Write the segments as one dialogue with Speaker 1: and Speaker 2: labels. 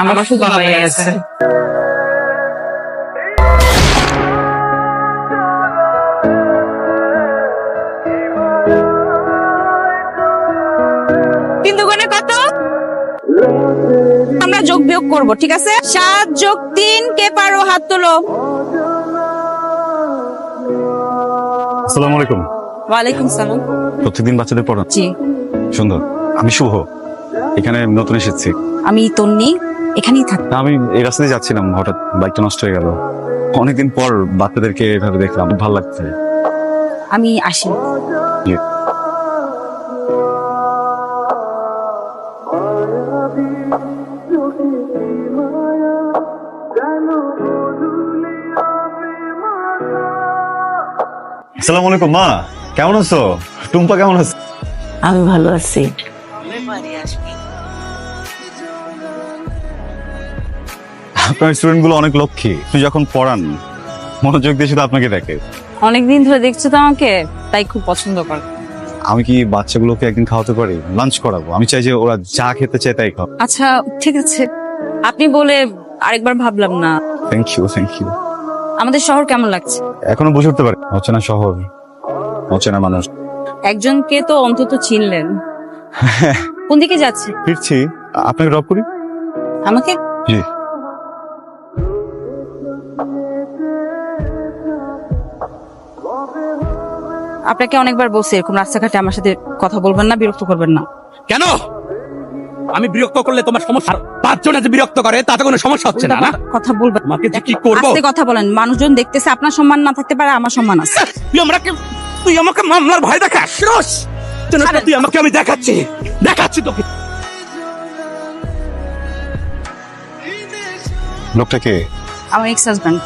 Speaker 1: আমার তিন দুগুণে কত? আমরা যোগ বিয়োগ করব, ঠিক আছে? সাত যোগ তিন, কে পারো? হাত তোলো।
Speaker 2: আসসালামু আলাইকুম।
Speaker 1: ওয়ালাইকুম সালাম।
Speaker 2: প্রত্যেকদিন বাচ্চাদের পড়ান
Speaker 1: জি।
Speaker 2: সুন্দর। আমি শুভ। এখানে নতুন এসেছি।
Speaker 1: আমি তন্নি। এখানেই থাকি
Speaker 2: আমি এই রাস্তায় যাচ্ছিলাম হঠাৎ বাইকটা নষ্ট হয়ে গেল। অনেকদিন পর বাচ্চাদেরকে এভাবে দেখলাম ভালো লাগছে।
Speaker 1: আমি আসি।
Speaker 2: আসসালামু আলাইকুম মা। কেমন আছো? টুম্পা কেমন আছো?
Speaker 3: আমি ভালো আছি।
Speaker 2: আপনার স্টুডেন্টগুলো অনেক লক্ষ্মী। আপনি যখন পড়ান মনোযোগ দিয়ে শুধু আপনাকে দেখে।
Speaker 1: অনেকদিন ধরে দেখছ তো আমাকে তাই খুব পছন্দ করে।
Speaker 2: আমি কি বাচ্চাগুলোকে একদিন খাওয়াতে পারি? লাঞ্চ করাবো। আমি চাই যে ওরা যা খেতে চায় তাই খাও
Speaker 1: আচ্ছা ঠিক আছে। আপনি বলে আরেকবার ভাবলাম না।
Speaker 2: থ্যাংক ইউ থ্যাংক ইউ
Speaker 1: আমাদের শহর কেমন লাগছে?
Speaker 2: এখনও বুঝে উঠতে পারি। অচেনা শহর। অচেনা মানুষ।
Speaker 1: একজনকে তো অন্তত চিনলেন। কোন দিকে যাচ্ছে?
Speaker 2: ফিরছি। আপনাকে ড্রপ করি?
Speaker 1: আমাকে?
Speaker 2: জি।
Speaker 1: আপনাকে অনেকবার বলছি এরকম রাস্তাঘাটে আমার সাথে কথা বলবেন না বিরক্ত করবেন না।
Speaker 4: কেন? আমি বিরক্ত করলে তোমার সমস্যা? পাঁচজনে যে বিরক্ত করে তাতে কোনো সমস্যা হচ্ছে না না?
Speaker 1: কথা বলবেন।
Speaker 4: আমাকে কি করব?
Speaker 1: আস্তে কথা বলেন। মানুষজন দেখতেছে আপনার সম্মান না থাকতে পারে আমার সম্মান আছে।
Speaker 4: তুই আমাকে তুই আমাকে মামলার ভয় দেখাস? কেন তুই আমাকে আমি দেখাচ্ছি? দেখাচ্ছি তোকে।
Speaker 2: লোকটাকে
Speaker 1: আমার এক্স হাজব্যান্ড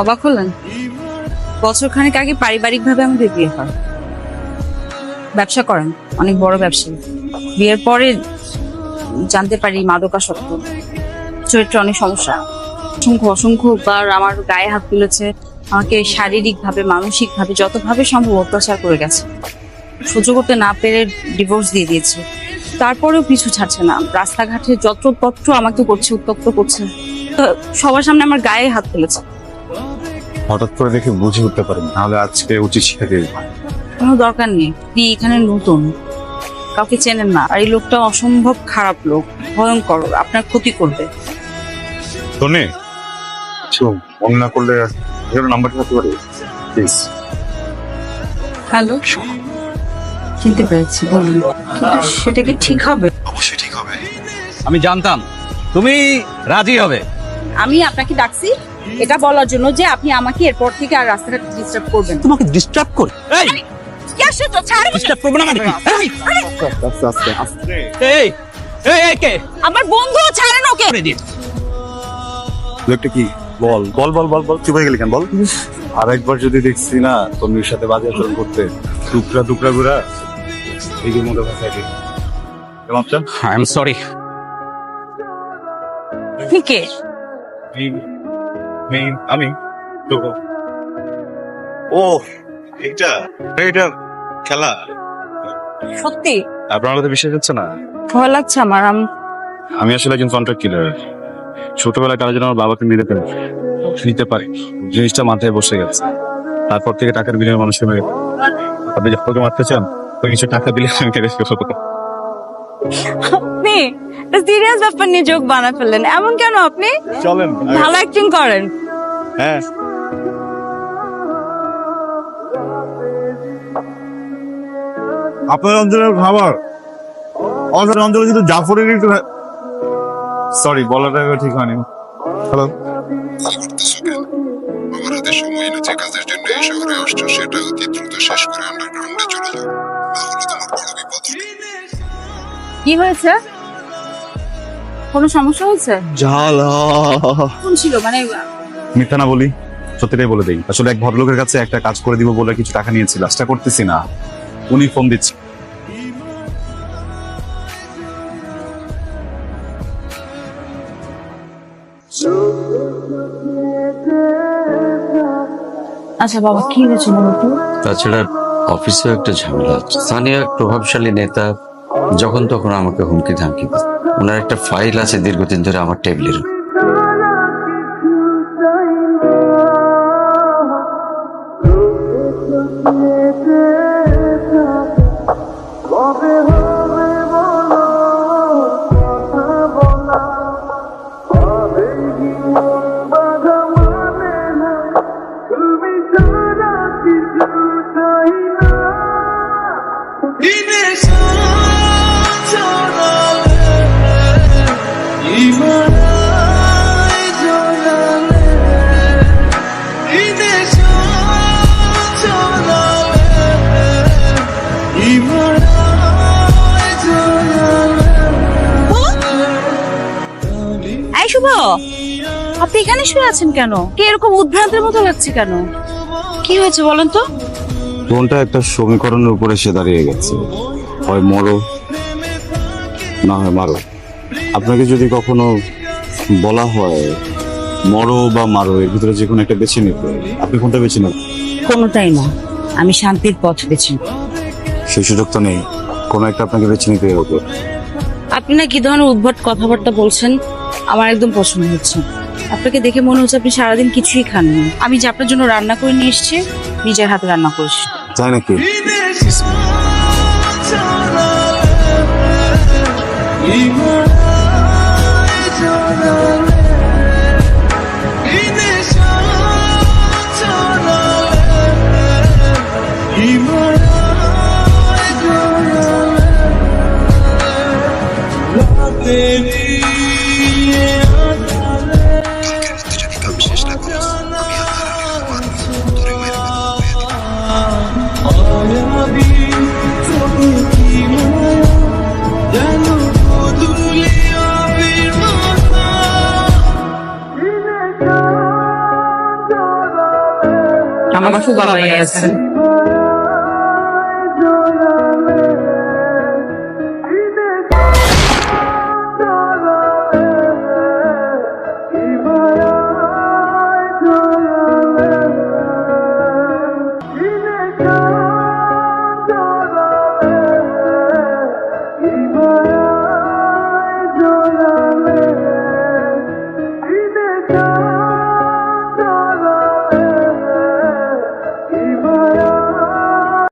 Speaker 1: অবাক হলেন? বছর খানেক আগে পারিবারিক ভাবে আমাদের বিয়ে হয়। ব্যবসা করেন অনেক বড় ব্যবসায়ী। বিয়ের পরে জানতে পারি মাদকা মাদকাসক্ত। চরিত্রে অনেক সমস্যা। অসংখ্য অসংখ্য বার আমার গায়ে হাত তুলেছে। আমাকে শারীরিক ভাবে মানসিক ভাবে যতভাবে সম্ভব অত্যাচার করে গেছে। সহ্য করতে না পেরে ডিভোর্স দিয়ে দিয়েছে। তারপরেও পিছু ছাড়ছে না। রাস্তাঘাটে যত্রতত্র আমাকে করছে উত্তপ্ত করছে সবার সামনে আমার গায়ে হাত তুলেছে।
Speaker 2: হঠাৎ করে দেখে বুঝে উঠতে পারেন। নাহলে আজকে উচিত শিক্ষা দিয়ে
Speaker 1: কোনো দরকার নেই। আপনি এখানে নতুন। কাউকে চেনেন না। আর এই লোকটা অসম্ভব খারাপ লোক। ভয়ঙ্কর। আপনার ক্ষতি করবে।
Speaker 2: তনে শুন মনে না করলে নাম্বারটা হতে পারে? প্লিজ
Speaker 1: হ্যালো চিনতে পেরেছি বলুন। সেটা কি ঠিক হবে?
Speaker 2: অবশ্যই ঠিক হবে।
Speaker 4: আমি জানতাম। তুমি রাজি হবে।
Speaker 1: আমি আপনাকে ডাকছি। এটা বলার জন্য যে আপনি আমাকে এরপর থেকে আর রাস্তাঘাট ডিস্টার্ব করবেন
Speaker 4: তোমাকে ডিস্টার্ব করে। এই মানে এই,
Speaker 1: আমার বন্ধু ছাড়েন ওকে।
Speaker 4: করে দিন।
Speaker 2: লোকটা কি? বল বল বল বল বল। চুপ হয়ে গেলি কেন? বল। আর একবার যদি দেখছি না তন্মির সাথে বাজে আচরণ করতে টুকরা টুকরা কেমন আপনি
Speaker 4: আই এম সরি।
Speaker 1: আপনি কে?
Speaker 2: আমি তো ও এইটা এইটা খেলা।
Speaker 1: সত্যি?
Speaker 2: আপনার তো বিশ্বাস হচ্ছে না?
Speaker 1: ভয় লাগছে আমার আমি
Speaker 2: আসলে একজন কন্ট্রাক্ট কিলার ছোটবেলায় কারও জন্য আমার বাবাকে মেরে ফেলে নিতে পারি। জিনিসটা মাথায় বসে গেছে। তারপর থেকে টাকার বিনিময়ে মানুষকে মেরে ফেলে। আপনি যখন মারতে চান ওই কিছু টাকা দিলে আমি কেটে ফেলব।
Speaker 1: আপনি সিরিয়াস ব্যাপার নিয়ে যোগ বানা ফেললেন। এমন কেন আপনি?
Speaker 2: চলেন
Speaker 1: ভালো অ্যাক্টিং করেন।
Speaker 2: হ্যাঁ। আপনার অঞ্চলের খাবার অঞ্চলে কিন্তু জাফরের একটু সরি বলাটা ঠিক হয়নি। হ্যালো
Speaker 5: আমার হাতে সময় এনে যে কাজের জন্য এই শহরে আসছো সেটা অতি দ্রুত শেষ করে আন্ডারগ্রাউন্ডে চলে যাও। তাহলে তোমার বড় বিপদ
Speaker 1: কি হয়েছে? কোনো সমস্যা হয়েছে?
Speaker 2: ঝালা
Speaker 1: কোন ছিল? মানে
Speaker 2: মিথ্যা না বলি সত্যিটাই বলে দেই। আসলে এক ভদ্রলোকের কাছে একটা কাজ করে দিব বলে কিছু টাকা নিয়েছি লাস্টটা করতেছি না। উনি ফোন দিচ্ছে।
Speaker 1: আচ্ছা বাবা, কি হয়েছে বলো তো?
Speaker 6: তাছাড়া অফিসেও একটা ঝামেলা আছে স্থানীয় এক প্রভাবশালী নেতা যখন তখন আমাকে হুমকি ধামকি ওনার একটা ফাইল আছে দীর্ঘদিন ধরে আমার টেবিলের
Speaker 1: শুভ? আপনি এখানে শুয়ে আছেন কেন? কে এরকম উদ্ভ্রান্তের মতো লাগছে কেন? কি হয়েছে বলেন তো?
Speaker 2: কোনটা একটা সমীকরণের উপরে সে দাঁড়িয়ে গেছে। হয় মরো না হয় মারো। আপনাকে যদি কখনো বলা হয় মরো বা মারো এর ভিতরে যে কোনো একটা বেছে নিতে আপনি কোনটা বেছে নেন
Speaker 1: কোনোটাই না। আমি শান্তির পথ বেছে বেছি
Speaker 2: সেই সুযোগ তো নেই। কোনো একটা আপনাকে বেছে নিতে হবে।
Speaker 1: আপনি না কি ধরনের উদ্ভট কথাবার্তা বলছেন? আমার একদম পছন্দ হচ্ছে আপনাকে দেখে মনে হচ্ছে আপনি সারাদিন কিছুই খাননি আমি যে আপনার জন্য রান্না করে নিয়ে এসেছি নিজের হাতে রান্না করেছি
Speaker 2: তাই নাকি
Speaker 5: কালকের
Speaker 1: আমার খুব বাবাই আছে